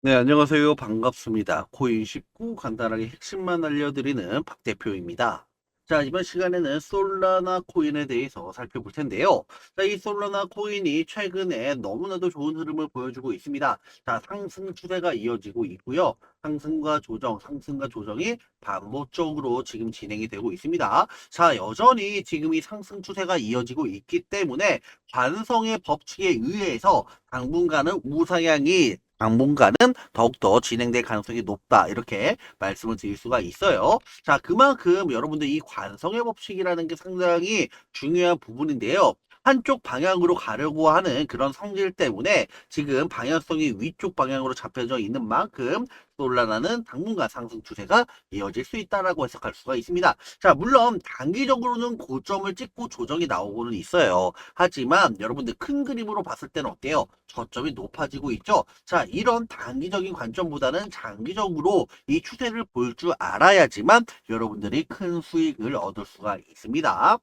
네, 안녕하세요. 반갑습니다. 코인 19 간단하게 핵심만 알려드리는 박 대표입니다. 자, 이번 시간에는 솔라나 코인에 대해서 살펴볼 텐데요. 자, 이 솔라나 코인이 최근에 너무나도 좋은 흐름을 보여주고 있습니다. 자, 상승 추세가 이어지고 있고요. 상승과 조정, 상승과 조정이 반복적으로 지금 진행이 되고 있습니다. 자, 여전히 지금 이 상승 추세가 이어지고 있기 때문에 관성의 법칙에 의해서 당분간은 우상향이 당분간은 더욱더 진행될 가능성이 높다. 이렇게 말씀을 드릴 수가 있어요. 자, 그만큼 여러분들 이 관성의 법칙이라는 게 상당히 중요한 부분인데요. 한쪽 방향으로 가려고 하는 그런 성질 때문에 지금 방향성이 위쪽 방향으로 잡혀져 있는 만큼 솔라나는 당분간 상승 추세가 이어질 수 있다라고 해석할 수가 있습니다. 자, 물론 단기적으로는 고점을 찍고 조정이 나오고는 있어요. 하지만 여러분들 큰 그림으로 봤을 때는 어때요? 저점이 높아지고 있죠. 자, 이런 단기적인 관점보다는 장기적으로 이 추세를 볼 줄 알아야지만 여러분들이 큰 수익을 얻을 수가 있습니다.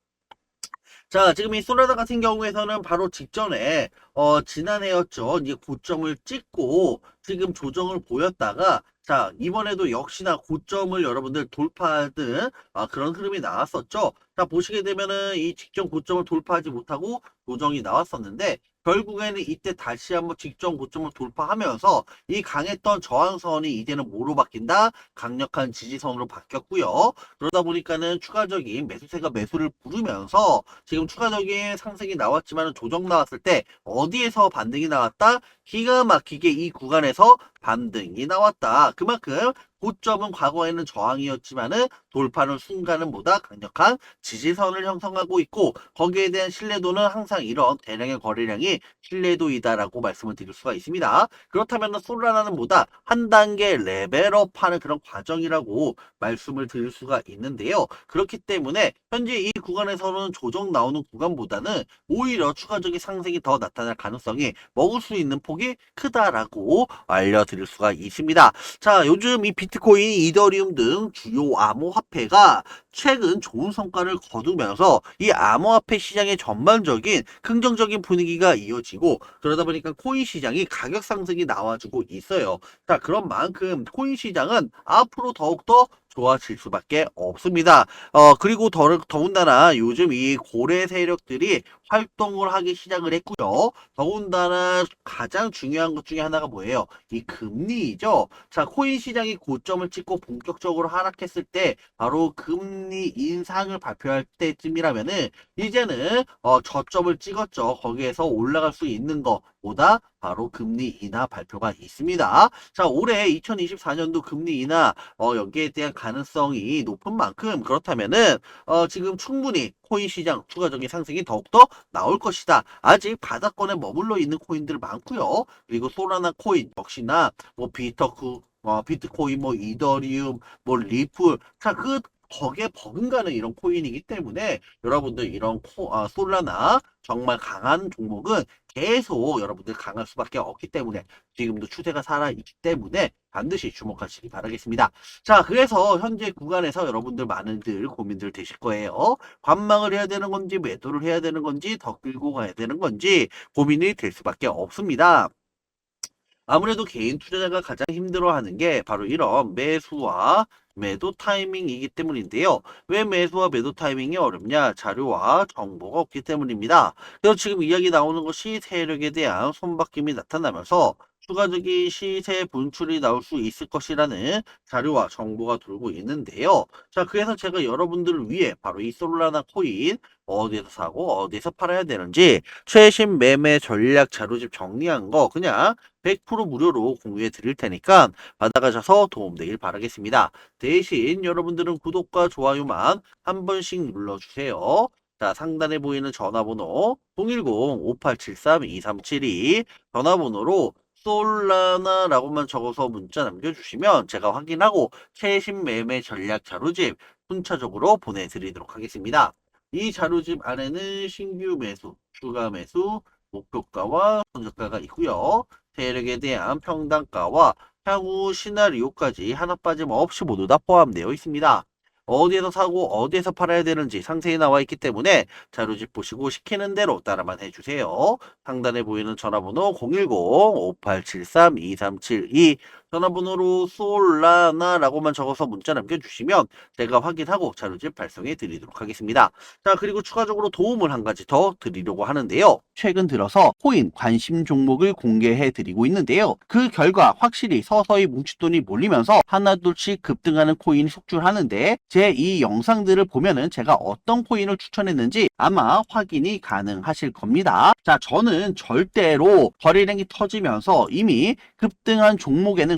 자, 지금 이 소나다 같은 경우에서는 바로 직전에 어, 지난해였죠. 이제 고점을 찍고 지금 조정을 보였다가 자, 이번에도 역시나 고점을 여러분들 돌파하는 아, 그런 흐름이 나왔었죠. 자, 보시게 되면은 이 직전 고점을 돌파하지 못하고 조정이 나왔었는데 결국에는 이때 다시 한번 직전 고점을 돌파하면서 이 강했던 저항선이 이제는 뭐로 바뀐다? 강력한 지지선으로 바뀌었고요. 그러다 보니까는 추가적인 매수세가 매수를 부르면서 지금 추가적인 상승이 나왔지만 조정 나왔을 때 어디에서 반등이 나왔다? 기가 막히게 이 구간에서 반등이 나왔다. 그만큼 고점은 과거에는 저항이었지만은 돌파는 순간은 보다 강력한 지지선을 형성하고 있고 거기에 대한 신뢰도는 항상 이런 대량의 거래량이 신뢰도이다라고 말씀을 드릴 수가 있습니다. 그렇다면 솔라나는 보다 한 단계 레벨업하는 그런 과정이라고 말씀을 드릴 수가 있는데요. 그렇기 때문에 현재 이 구간에서는 조정 나오는 구간보다는 오히려 추가적인 상승이 더 나타날 가능성이 먹을 수 있는 폭이 크다라고 알려드릴 수가 있습니다. 자, 요즘 이 비 트코인, 이더리움 등 주요 암호화폐가 최근 좋은 성과를 거두면서 이 암호화폐 시장의 전반적인 긍정적인 분위기가 이어지고 그러다 보니까 코인 시장이 가격 상승이 나와주고 있어요. 자, 그런 만큼 코인 시장은 앞으로 더욱더 좋아질 수밖에 없습니다. 어, 그리고 더, 더군다나 요즘 이 고래 세력들이 활동을 하기 시작을 했고요. 더군다나 가장 중요한 것 중에 하나가 뭐예요? 이 금리이죠. 자, 코인 시장이 고점을 찍고 본격적으로 하락했을 때 바로 금리 인상을 발표할 때쯤이라면은 이제는 어, 저점을 찍었죠. 거기에서 올라갈 수 있는 것보다 바로 금리 인하 발표가 있습니다. 자, 올해 2024년도 금리 인하 어, 여기에 대한 가능성이 높은 만큼 그렇다면은 어, 지금 충분히 코인 시장 추가적인 상승이 더욱더 나올 것이다. 아직 바닥권에 머물러 있는 코인들 많고요. 그리고 소라나 코인 역시나 뭐 비터크 어, 비트코인, 뭐 이더리움, 뭐 리플, 자, 그 거기에 버금가는 이런 코인이기 때문에 여러분들 이런 코, 아, 솔라나 정말 강한 종목은 계속 여러분들 강할 수밖에 없기 때문에 지금도 추세가 살아있기 때문에 반드시 주목하시기 바라겠습니다. 자, 그래서 현재 구간에서 여러분들 많은들 고민들 되실 거예요. 관망을 해야 되는 건지 매도를 해야 되는 건지 더 끌고 가야 되는 건지 고민이 될 수밖에 없습니다. 아무래도 개인 투자자가 가장 힘들어하는 게 바로 이런 매수와 매도 타이밍이기 때문인데요. 왜 매수와 매도 타이밍이 어렵냐? 자료와 정보가 없기 때문입니다. 그래서 지금 이야기 나오는 것이 세력에 대한 손바뀜이 나타나면서 추가적인 시세 분출이 나올 수 있을 것이라는 자료와 정보가 돌고 있는데요. 자, 그래서 제가 여러분들을 위해 바로 이 솔라나 코인 어디에서 사고 어디에서 팔아야 되는지 최신 매매 전략 자료집 정리한 거 그냥 100% 무료로 공유해 드릴 테니까 받아가셔서 도움되길 바라겠습니다. 대신 여러분들은 구독과 좋아요만 한 번씩 눌러주세요. 자, 상단에 보이는 전화번호 010-5873-2372 전화번호로 솔라나라고만 적어서 문자 남겨주시면 제가 확인하고 최신 매매 전략 자료집 순차적으로 보내드리도록 하겠습니다. 이 자료집 안에는 신규 매수, 추가 매수, 목표가와 손절가가 있고요. 세력에 대한 평단가와 향후 시나리오까지 하나 빠짐없이 모두 다 포함되어 있습니다. 어디에서 사고 어디에서 팔아야 되는지 상세히 나와 있기 때문에 자료집 보시고 시키는 대로 따라만 해주세요. 상단에 보이는 전화번호 010-5873-2372 전화번호로 솔라나라고만 적어서 문자 남겨주시면 제가 확인하고 자료집 발송해 드리도록 하겠습니다. 자 그리고 추가적으로 도움을 한 가지 더 드리려고 하는데요. 최근 들어서 코인 관심 종목을 공개해 드리고 있는데요. 그 결과 확실히 서서히 뭉칫돈이 몰리면서 하나둘씩 급등하는 코인이 속출하는데 제 이 영상들을 보면은 제가 어떤 코인을 추천했는지 아마 확인이 가능하실 겁니다. 자 저는 절대로 거래량이 터지면서 이미 급등한 종목에는